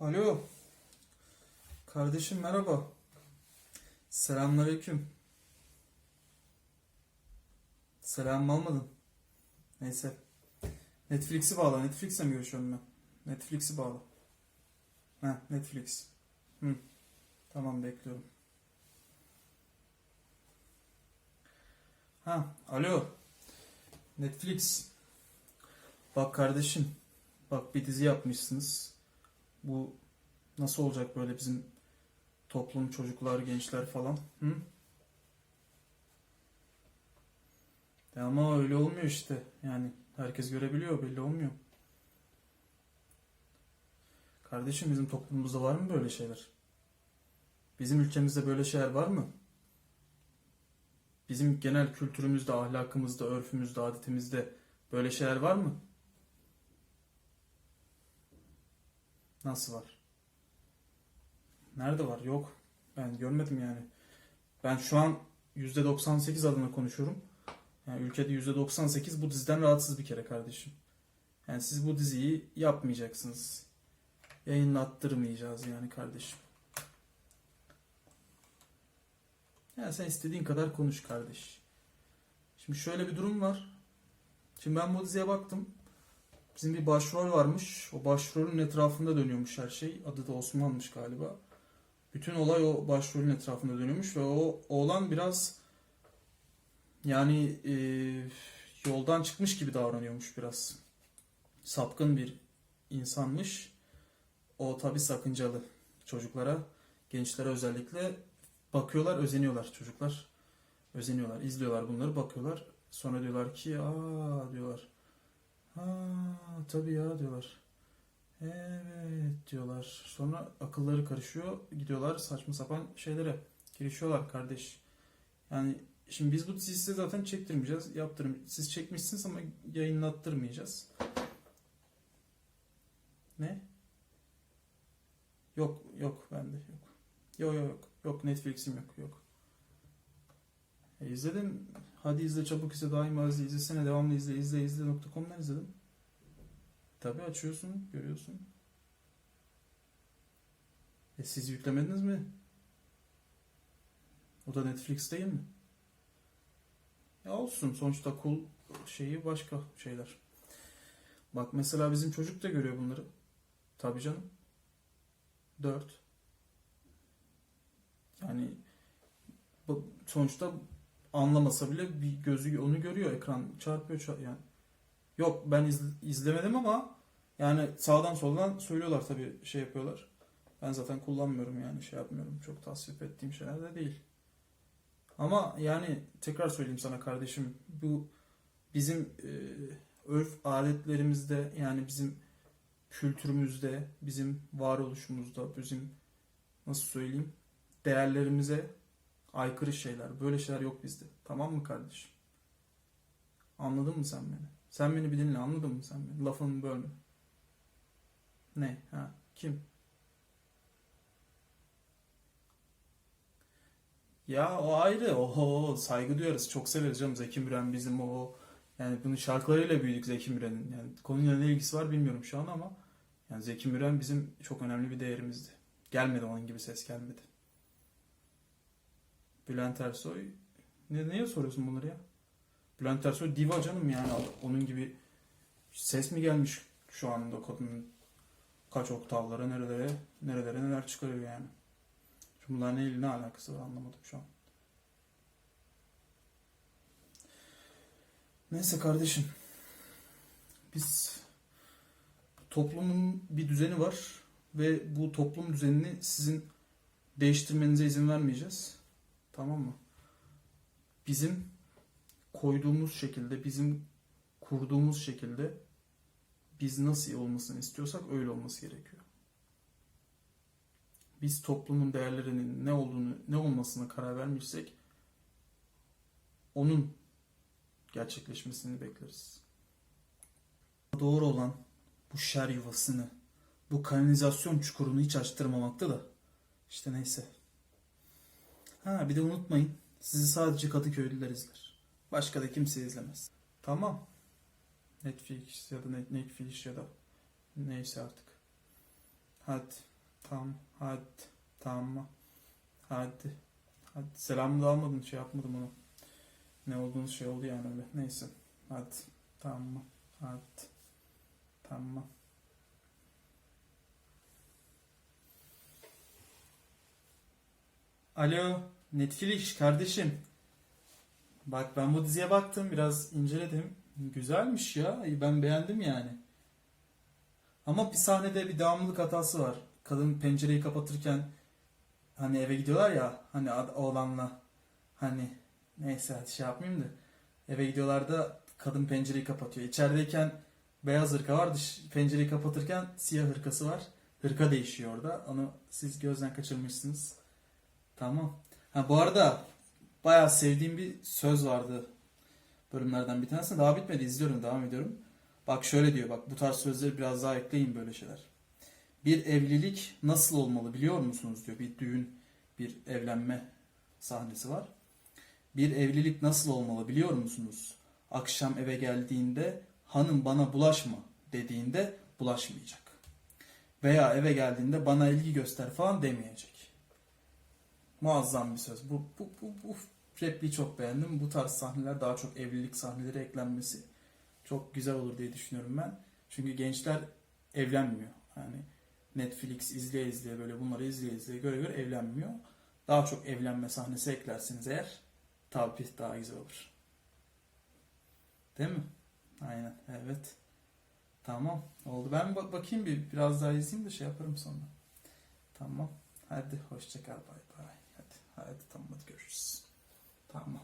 Alo. Kardeşim merhaba. Selamünaleyküm. Selam almadın. Neyse. Netflix'i bağla. Netflix'e mi görüşüyorum ben? Netflix'i bağla. Heh, Netflix. Hı. Tamam bekliyorum. Ha, alo. Netflix. Bak kardeşim. Bak bir dizi yapmışsınız. Bu nasıl olacak böyle bizim toplum, çocuklar, gençler falan? Hı? Ya ama öyle olmuyor işte. Yani herkes görebiliyor, belli olmuyor. Kardeşim bizim toplumumuzda var mı böyle şeyler? Bizim ülkemizde böyle şeyler var mı? Bizim genel kültürümüzde, ahlakımızda, örfümüzde, adetimizde böyle şeyler var mı? Nasıl var? Nerede var? Yok. Ben görmedim yani. Ben şu an %98 adına konuşuyorum. Yani ülkede %98 bu diziden rahatsız bir kere kardeşim. Yani siz bu diziyi yapmayacaksınız. Yayınlattırmayacağız yani kardeşim. Yani sen istediğin kadar konuş kardeş. Şimdi şöyle bir durum var. Şimdi ben bu diziye baktım. Bizim bir başrol varmış. O başrolün etrafında dönüyormuş her şey. Adı da Osman'mış galiba. Bütün olay o başrolün etrafında dönüyormuş ve o oğlan biraz yani e, yoldan çıkmış gibi davranıyormuş biraz. Sapkın bir insanmış. O tabi sakıncalı çocuklara, gençlere özellikle bakıyorlar, özeniyorlar çocuklar. Özeniyorlar, izliyorlar bunları, bakıyorlar. Sonra diyorlar ki, aa diyorlar. Ha tabii ya diyorlar. Evet diyorlar. Sonra akılları karışıyor. Gidiyorlar saçma sapan şeylere girişiyorlar kardeş. Yani şimdi biz bu size zaten çektirmeyeceğiz. Yaptırım. Siz çekmişsiniz ama yayınlattırmayacağız. Ne? Yok yok bende yok. Yok yok yok. Yok Netflix'im yok yok. E, izledim. Hadi izle çabuk izle daima izle izlesene devamlı izle izle izle.com'dan izledim. Tabii açıyorsun görüyorsun. E siz yüklemediniz mi? O da Netflix değil mi? Ya olsun sonuçta cool şeyi başka şeyler. Bak mesela bizim çocuk da görüyor bunları. Tabii canım. 4. Yani sonuçta anlamasa bile bir gözü onu görüyor ekran çarpıyor çar- yani. Yok ben iz- izlemedim ama yani sağdan soldan söylüyorlar tabii şey yapıyorlar. Ben zaten kullanmıyorum yani şey yapmıyorum. Çok tasvip ettiğim şeyler de değil. Ama yani tekrar söyleyeyim sana kardeşim bu bizim e, örf adetlerimizde yani bizim kültürümüzde, bizim varoluşumuzda, bizim nasıl söyleyeyim değerlerimize aykırı şeyler. Böyle şeyler yok bizde. Tamam mı kardeşim? Anladın mı sen beni? Sen beni bir dinle anladın mı sen beni? Lafımı bölme. Ne? Ha? Kim? Ya o ayrı. Oho saygı duyarız. Çok severiz canım. Zeki Müren bizim o. Yani bunun şarkılarıyla büyüdük Zeki Müren'in. Yani konuyla ne ilgisi var bilmiyorum şu an ama yani Zeki Müren bizim çok önemli bir değerimizdi. Gelmedi onun gibi ses gelmedi. Bülent Ersoy ne, neye soruyorsun bunları ya? Bülent Ersoy diva canım yani onun gibi ses mi gelmiş şu anda kadının kaç oktavlara nerelere nerelere neler çıkarıyor yani. Şimdi bunlar ne, ne alakası var anlamadım şu an. Neyse kardeşim. Biz toplumun bir düzeni var ve bu toplum düzenini sizin değiştirmenize izin vermeyeceğiz. Tamam mı? Bizim koyduğumuz şekilde, bizim kurduğumuz şekilde biz nasıl olmasını istiyorsak öyle olması gerekiyor. Biz toplumun değerlerinin ne olduğunu, ne olmasına karar vermişsek onun gerçekleşmesini bekleriz. Doğru olan bu şer yuvasını, bu kanalizasyon çukurunu hiç açtırmamakta da. İşte neyse. Ha bir de unutmayın. Sizi sadece Kadıköylüler izler. Başka da kimse izlemez. Tamam. Netflix ya da Net- Netflix ya da neyse artık. Hadi. Tamam. Hadi. Tamam. Hadi. Hadi. Selamı da almadın. Şey yapmadım onu. Ne olduğunuz şey oldu yani öyle. Neyse. Hadi. Tamam. Hadi. Tamam. Alo. Netflix kardeşim. Bak ben bu diziye baktım. Biraz inceledim. Güzelmiş ya. Ben beğendim yani. Ama bir sahnede bir devamlılık hatası var. Kadın pencereyi kapatırken hani eve gidiyorlar ya hani oğlanla hani neyse hadi şey yapmayayım da eve gidiyorlar da kadın pencereyi kapatıyor. İçerideyken beyaz hırka var dış pencereyi kapatırken siyah hırkası var. Hırka değişiyor orada. Onu siz gözden kaçırmışsınız. Tamam. Ha bu arada bayağı sevdiğim bir söz vardı bölümlerden bir tanesi. Daha bitmedi izliyorum devam ediyorum. Bak şöyle diyor bak bu tarz sözleri biraz daha ekleyin böyle şeyler. Bir evlilik nasıl olmalı biliyor musunuz diyor. Bir düğün, bir evlenme sahnesi var. Bir evlilik nasıl olmalı biliyor musunuz? Akşam eve geldiğinde hanım bana bulaşma dediğinde bulaşmayacak. Veya eve geldiğinde bana ilgi göster falan demeyecek. Muazzam bir söz. Bu, bu, bu, bu repliği çok beğendim. Bu tarz sahneler daha çok evlilik sahneleri eklenmesi çok güzel olur diye düşünüyorum ben. Çünkü gençler evlenmiyor. Yani Netflix izleye izleye böyle bunları izleye izleye göre göre evlenmiyor. Daha çok evlenme sahnesi eklerseniz eğer tabii daha güzel olur. Değil mi? Aynen. Evet. Tamam. Oldu. Ben bak bakayım bir biraz daha izleyeyim de şey yaparım sonra. Tamam. Hadi hoşça kal. Bay bay. Hadi tamam hadi görüşürüz. Tamam.